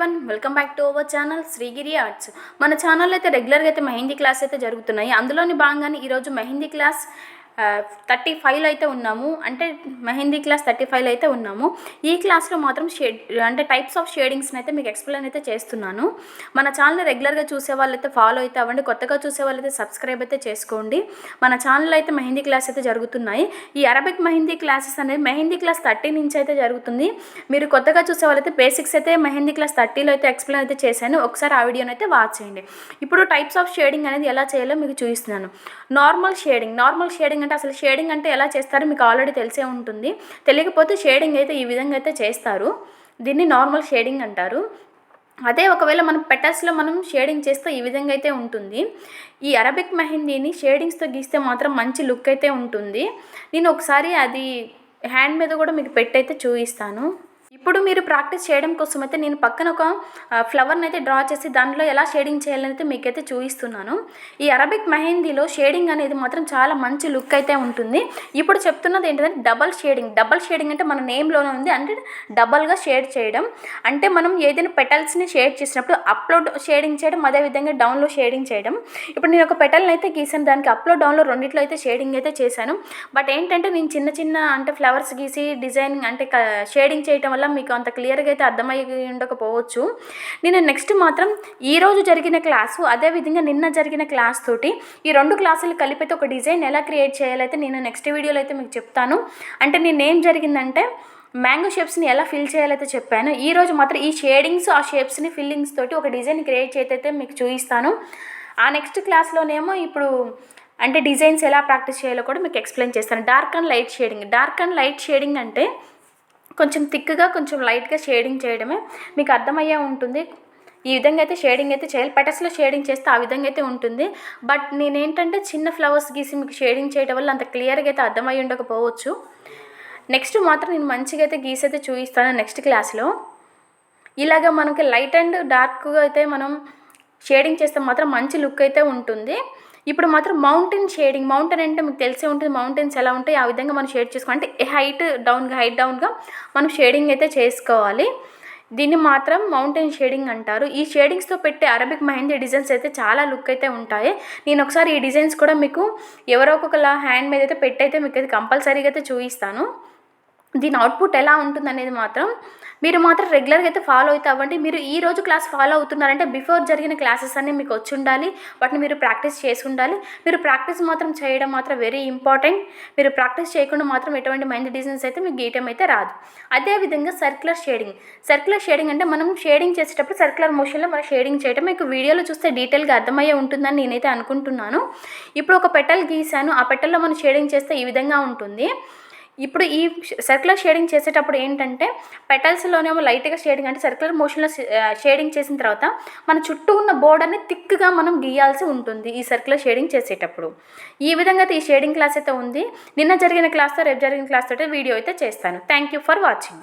Everyone welcome back to our channel Srigiri arts మన channel అయితే రెగ్యులర్గా అయితే మెహందీ క్లాస్ అయితే జరుగుతున్నాయి. అందులోని భాగంగానే ఈరోజు మెహందీ క్లాస్ థర్టీ ఫైవ్లో అయితే ఉన్నాము. అంటే మెహందీ క్లాస్ థర్టీ ఫైవ్లో అయితే ఉన్నాము. ఈ క్లాస్లో మాత్రం షేడ్ అంటే టైప్స్ ఆఫ్ షేడింగ్స్ని అయితే మీకు ఎక్స్ప్లెయిన్ అయితే చేస్తున్నాను. మన ఛానల్ రెగ్యులర్గా చూసే వాళ్ళైతే ఫాలో అయితే అవ్వండి. కొత్తగా చూసే వాళ్ళైతే సబ్స్క్రైబ్ అయితే చేసుకోండి. మన ఛానల్ అయితే మెహందీ క్లాస్ అయితే జరుగుతున్నాయి. ఈ అరబిక్ మెహందీ క్లాసెస్ అనేది మెహందీ క్లాస్ థర్టీ నుంచి అయితే జరుగుతుంది. మీరు కొత్తగా చూసే వాళ్ళైతే బేసిక్స్ అయితే మెహందీ క్లాస్ థర్టీలో అయితే ఎక్స్ప్లెయిన్ అయితే చేశాను. ఒకసారి ఆ వీడియోని అయితే వాచ్ చేయండి. ఇప్పుడు టైప్స్ ఆఫ్ షేడింగ్ అనేది ఎలా చేయాలో మీకు చూపిస్తున్నాను. నార్మల్ షేడింగ్ నార్మల్ షేడింగ్ అంటే అసలు షేడింగ్ అంటే ఎలా చేస్తారో మీకు ఆల్రెడీ తెలిసే ఉంటుంది. తెలియకపోతే షేడింగ్ అయితే ఈ విధంగా అయితే చేస్తారు. దీన్ని నార్మల్ షేడింగ్ అంటారు. అదే ఒకవేళ మనం పెటల్స్లో మనం షేడింగ్ చేస్తే ఈ విధంగా అయితే ఉంటుంది. ఈ అరబిక్ మెహందీని షేడింగ్స్తో గీస్తే మాత్రం మంచి లుక్ అయితే ఉంటుంది. నేను ఒకసారి అది హ్యాండ్ మీద కూడా మీకు పెట్టయితే చూపిస్తాను. ఇప్పుడు మీరు ప్రాక్టీస్ చేయడం కోసం అయితే నేను పక్కన ఒక ఫ్లవర్ని అయితే డ్రా చేసి దానిలో ఎలా షేడింగ్ చేయాలని అయితే మీకైతే చూపిస్తున్నాను. ఈ అరబిక్ మెహందీలో షేడింగ్ అనేది మాత్రం చాలా మంచి లుక్ అయితే ఉంటుంది. ఇప్పుడు చెప్తున్నది ఏంటంటే డబల్ షేడింగ్. డబల్ షేడింగ్ అంటే మన నేమ్లోనే ఉంది. అంటే డబల్గా షేడ్ చేయడం. అంటే మనం ఏదైనా పెటల్స్ని షేడ్ చేసినప్పుడు అప్లోడ్ షేడింగ్ చేయడం అదేవిధంగా డౌన్లో షేడింగ్ చేయడం. ఇప్పుడు నేను ఒక పెటల్ని అయితే గీసాను. దానికి అప్లోడ్ డౌన్లో రెండిట్లో అయితే షేడింగ్ అయితే చేశాను. బట్ ఏంటంటే నేను చిన్న చిన్న అంటే ఫ్లవర్స్ గీసి డిజైనింగ్ అంటే షేడింగ్ చేయడం వల్ల మీకు అంత క్లియర్గా అయితే అర్థమయ్యి ఉండకపోవచ్చు నేను నెక్స్ట్ మాత్రం ఈరోజు జరిగిన క్లాసు అదేవిధంగా నిన్న జరిగిన క్లాస్ తోటి ఈ రెండు క్లాసులు కలిపి అయితే ఒక డిజైన్ ఎలా క్రియేట్ చేయాలైతే నేను నెక్స్ట్ వీడియోలో అయితే మీకు చెప్తాను. అంటే నేను ఏం జరిగిందంటే మ్యాంగో షేప్స్ని ఎలా ఫిల్ చేయాలైతే చెప్పాను. ఈ రోజు మాత్రం ఈ షేడింగ్స్ ఆ షేప్స్ని ఫిల్లింగ్స్ తోటి ఒక డిజైన్ క్రియేట్ చేస్తే మీకు చూపిస్తాను. ఆ నెక్స్ట్ క్లాస్లోనేమో ఇప్పుడు అంటే డిజైన్స్ ఎలా ప్రాక్టీస్ చేయాలో కూడా మీకు ఎక్స్ప్లెయిన్ చేస్తాను. Dark and light shading. Dark and light shading అంటే కొంచెం థిక్గా కొంచెం లైట్గా షేడింగ్ చేయడమే మీకు అర్థమయ్యే ఉంటుంది. ఈ విధంగా అయితే షేడింగ్ అయితే చేయాలి. పెటస్లో షేడింగ్ చేస్తే ఆ విధంగా అయితే ఉంటుంది. బట్ నేనేంటంటే చిన్న ఫ్లవర్స్ గీసి మీకు షేడింగ్ చేయడం వల్ల అంత క్లియర్గా అయితే అర్థమై ఉండకపోవచ్చు. నెక్స్ట్ మాత్రం నేను మంచిగా అయితే గీసి అయితే చూపిస్తాను నెక్స్ట్ క్లాస్లో. ఇలాగ మనకి లైట్ అండ్ డార్క్గా అయితే మనం షేడింగ్ చేస్తే మాత్రం మంచి లుక్ అయితే ఉంటుంది. ఇప్పుడు మాత్రం మౌంటైన్ షేడింగ్ మౌంటైన్ అంటే మీకు తెలిసే ఉంటుంది మౌంటైన్స్ ఎలా ఉంటాయి ఆ విధంగా మనం షేడ్ చేసుకోవాలి అంటే హైట్ డౌన్గా హైట్ డౌన్గా మనం షేడింగ్ అయితే చేసుకోవాలి. దీన్ని మాత్రం మౌంటైన్ షేడింగ్ అంటారు. ఈ షేడింగ్స్తో పెట్టే అరబిక్ మెహందీ డిజైన్స్ అయితే చాలా లుక్ అయితే ఉంటాయి. నేను ఒకసారి ఈ డిజైన్స్ కూడా మీకు ఎవరో ఒకలా హ్యాండ్ మీద అయితే పెట్టయితే మీకు అయితే కంపల్సరీగా అయితే చూపిస్తాను. దీని అవుట్పుట్ ఎలా ఉంటుంది అనేది మాత్రం మీరు మాత్రం రెగ్యులర్గా అయితే ఫాలో అవుతా అవ్వండి. మీరు ఈ రోజు క్లాస్ ఫాలో అవుతున్నారంటే బిఫోర్ జరిగిన క్లాసెస్ అన్నీ మీకు వచ్చి ఉండాలి. వాటిని మీరు ప్రాక్టీస్ చేసి ఉండాలి. మీరు ప్రాక్టీస్ మాత్రం చేయడం మాత్రం వెరీ ఇంపార్టెంట్ మీరు ప్రాక్టీస్ చేయకుండా మాత్రం ఎటువంటి మైండ్ డిజైన్స్ అయితే మీకు గీయటం అయితే రాదు. అదేవిధంగా సర్క్యులర్ షేడింగ్ సర్క్యులర్ షేడింగ్ అంటే మనం షేడింగ్ చేసేటప్పుడు సర్క్యులర్ మోషన్లో మనం షేడింగ్ చేయడం మీకు వీడియోలో చూస్తే డీటెయిల్గా అర్థమయ్యే ఉంటుందని నేనైతే అనుకుంటున్నాను. ఇప్పుడు ఒక పెటల్ గీసాను. ఆ పెటల్లో మనం షేడింగ్ చేస్తే ఈ విధంగా ఉంటుంది. ఇప్పుడు ఈ సర్క్యులర్ షేడింగ్ చేసేటప్పుడు ఏంటంటే పెటల్స్లోనేమో లైట్గా షేడింగ్ అంటే సర్క్యులర్ మోషన్లో షేడింగ్ చేసిన తర్వాత మన చుట్టూ ఉన్న బోర్డర్ని థిక్గా మనం గీయాల్సి ఉంటుంది ఈ సర్క్యులర్ షేడింగ్ చేసేటప్పుడు. ఈ విధంగా అయితే ఈ షేడింగ్ క్లాస్ అయితే ఉంది. నిన్న జరిగిన క్లాస్తో రేపు జరిగిన క్లాస్ వీడియో అయితే చేస్తాను. Thank you for watching